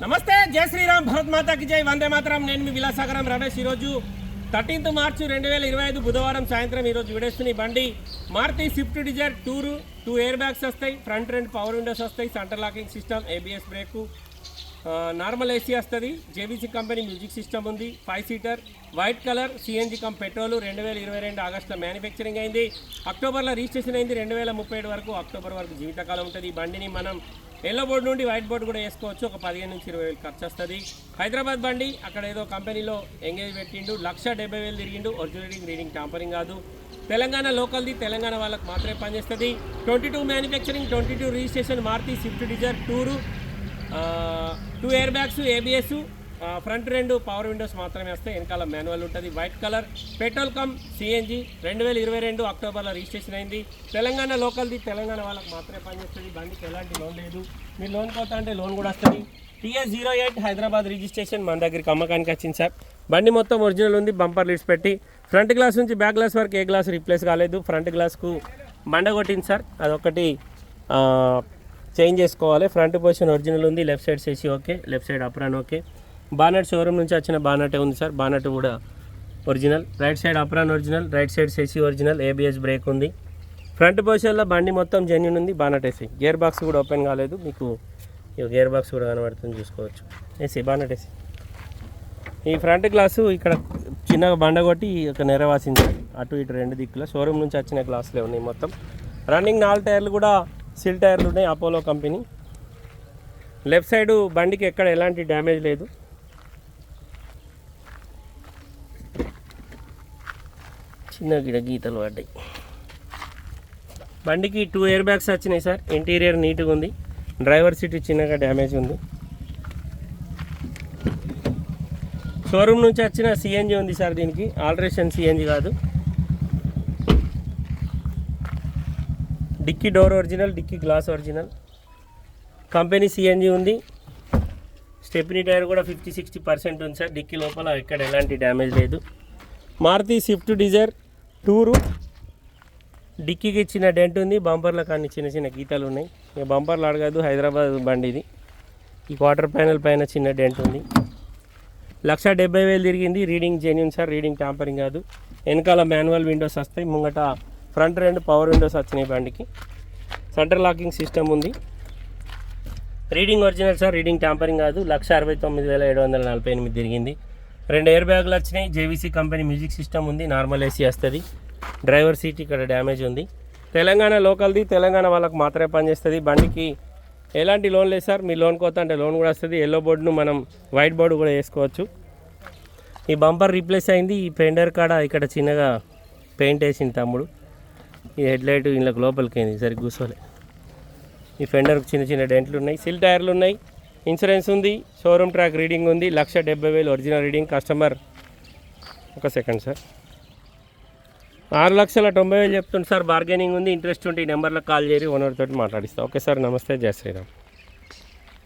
నమస్తే జై శ్రీరామ్ భరత్ మాతాకి జై వందే మాతరం. నేను మీ విలాసాగరం రమేష్. ఈరోజు థర్టీన్త్ మార్చి రెండు వేల ఇరవై ఐదు బుధవారం సాయంత్రం ఈరోజు విడేస్తున్న బండి Maruti Swift Dzire tour two air bags వస్తాయి ఫ్రంట్ రెండు పవర్ విండోస్ వస్తాయి centre locking system ABS brake normal AC వస్తుంది. జేబీసీ కంపెనీ మ్యూజిక్ సిస్టమ్ ఉంది. Five seater. White colour CNG cum petrol రెండు వేల ఇరవై రెండు ఆగస్టులో మ్యానుఫ్యాక్చరింగ్ అయింది. అక్టోబర్లో రిజిస్ట్రేషన్ అయింది. రెండు వేల ముప్పై ఏడు వరకు అక్టోబర్ వరకు జీవితకాలం ఉంటుంది. ఈ బండిని మనం ఎల్లో బోర్డు నుండి వైట్ బోర్డు కూడా వేసుకోవచ్చు. ఒక పదిహేను నుంచి ఇరవై వేలు ఖర్చు వస్తుంది. హైదరాబాద్ బండి అక్కడ ఏదో కంపెనీలో ఎంగేజ్ పెట్టిండు. లక్ష డెబ్బై వేలు తిరిగిండు. ఒరిజినల్ రీడింగ్ టాంపరింగ్ కాదు. తెలంగాణ లోకల్ది తెలంగాణ వాళ్ళకి మాత్రమే పనిచేస్తుంది. Twenty two manufacturing twenty two registration Maruti Swift Dzire tour. Two air bags ABS front రెండు పవర్ విండోస్ మాత్రమే వస్తాయి. వెనకాల మాన్యువల్ ఉంటుంది. White colour petrol cum CNG రెండు వేల ఇరవై రెండు అక్టోబర్లో రిజిస్ట్రేషన్ అయింది. తెలంగాణ లోకల్ది తెలంగాణ వాళ్ళకి మాత్రమే పనిచేస్తుంది. బండికి ఎలాంటి లోన్ లేదు. మీరు లోన్ పోతా అంటే లోన్ కూడా వస్తుంది. TS zero eight Hyderabad registration మన దగ్గరికి అమ్మకానికి వచ్చింది సార్. బండి మొత్తం ఒరిజినల్ ఉంది. బంపర్ లిడ్స్ పెట్టి. ఫ్రంట్ గ్లాస్ నుంచి బ్యాక్ గ్లాస్ వరకు ఏ గ్లాస్ రీప్లేస్ కాలేదు. ఫ్రంట్ గ్లాస్కు బండ కొట్టింది సార్. అదొకటి చేంజ్ చేసుకోవాలి. ఫ్రంట్ పొజిషన్ ఒరిజినల్ ఉంది లెఫ్ట్ సైడ్ చేసి okay left side apron okay. Bonnet showroom నుంచి వచ్చిన బానటే ఉంది సార్. బానట్ కూడా original. Right side apron original right side సెసి original ABS brake ఉంది. ఫ్రంట్ పొజిషన్లో బండి మొత్తం జెన్యున్ ఉంది బానట్ ఏసీ గేర్ బాక్స్ కూడా ఓపెన్ కాలేదు. మీకు ఈ గేర్ బాక్స్ కూడా కనబడుతుంది చూసుకోవచ్చు. ఏసీ బానట్ ఏసీ ఈ ఫ్రంట్ గ్లాసు ఇక్కడ చిన్నగా బండ కొట్టి ఒక నెరవాసింది అటు ఇటు రెండు దిక్కుల. షోరూమ్ నుంచి వచ్చిన గ్లాసులే ఉన్నాయి మొత్తం. రన్నింగ్ నాలుగు టైర్లు కూడా సిల్ టైర్లు ఉన్నాయి అపోలో కంపెనీ. లెఫ్ట్ సైడ్ బండికి ఎక్కడ ఎలాంటి డ్యామేజ్ లేదు. చిన్న గిడ గీతలు పడ్డాయి. బండికి టూ ఇయర్ బ్యాగ్స్ వచ్చినాయి సార్. ఇంటీరియర్ నీట్గా ఉంది. డ్రైవర్ సీట్ చిన్నగా డ్యామేజ్ ఉంది. షోరూమ్ నుంచి వచ్చిన సిఎన్జి ఉంది సార్ దీనికి. ఆల్ట్రేషన్ సిఎన్జి కాదు. Dickey door original dickey glass original. Company CNG ఉంది. స్టెప్నీ టైర్ కూడా ఫిఫ్టీ సిక్స్టీ పర్సెంట్ ఉంది సార్. డిక్కీ లోపల ఎక్కడ ఎలాంటి డ్యామేజ్ లేదు. Maruti Swift Dzire tour. డిక్కీకి ఇచ్చిన డెంట్ ఉంది. బంపర్లో కానీ చిన్న చిన్న గీతాలు ఉన్నాయి. ఇక బంపర్లు అడగదు హైదరాబాద్ బండి ఇది. ఈ క్వార్టర్ ప్యానల్ పైన చిన్న డెంట్ ఉంది. లక్ష డెబ్బై వేలు తిరిగింది. Reading genuine sir. Reading tampering కాదు. వెనకాల మాన్యువల్ విండోస్ వస్తాయి. ముంగట ఫ్రంట్ రెండు పవర్ విండోస్ వచ్చినాయి బండికి. సెంటర్ లాకింగ్ సిస్టమ్ ఉంది. Reading original sir reading tampering కాదు. లక్ష అరవై తొమ్మిది వేల ఏడు వందల నలభై ఎనిమిది తిరిగింది. రెండు ఎయిర్ బ్యాగులు వచ్చినాయి. జేవీసీ కంపెనీ మ్యూజిక్ సిస్టమ్ ఉంది. నార్మల్ ఏసీ వస్తుంది. డ్రైవర్ సీట్ ఇక్కడ డ్యామేజ్ ఉంది. తెలంగాణ లోకల్ది తెలంగాణ వాళ్ళకి మాత్రమే పనిచేస్తుంది బండికి ఎలాంటి లోన్ లేదు సార్. మీ లోన్ కోత అంటే లోన్ కూడా వస్తుంది. ఎల్లో బోర్డును మనం వైట్ బోర్డు కూడా వేసుకోవచ్చు. ఈ బంపర్ రీప్లేస్ అయింది. ఈ పెండర్ కాడ ఇక్కడ చిన్నగా పెయింట్ వేసింది తమ్ముడు. ఈ హెడ్ లైట్ ఇంట్లోకి లోపలికి అయింది. సరి కూర్చోలే. ఈ ఫెండర్కి చిన్న చిన్న డెంట్లు ఉన్నాయి. సిల్ టైర్లు ఉన్నాయి. ఇన్సూరెన్స్ ఉంది. షోరూమ్ ట్రాక్ రీడింగ్ ఉంది. లక్ష డెబ్బై వేలు ఒరిజినల్ రీడింగ్ కస్టమర్ ఒక సెకండ్ సార్ ఆరు లక్షల తొంభై వేలు చెప్తుంది సార్ బార్గెనింగ్ ఉంది. ఇంట్రెస్ట్ ఉంటే ఈ నెంబర్లో కాల్ చేసి ఓనర్ తోటి మాట్లాడిస్తా. ఓకే సార్ నమస్తే. జయ శ్రీరామ్.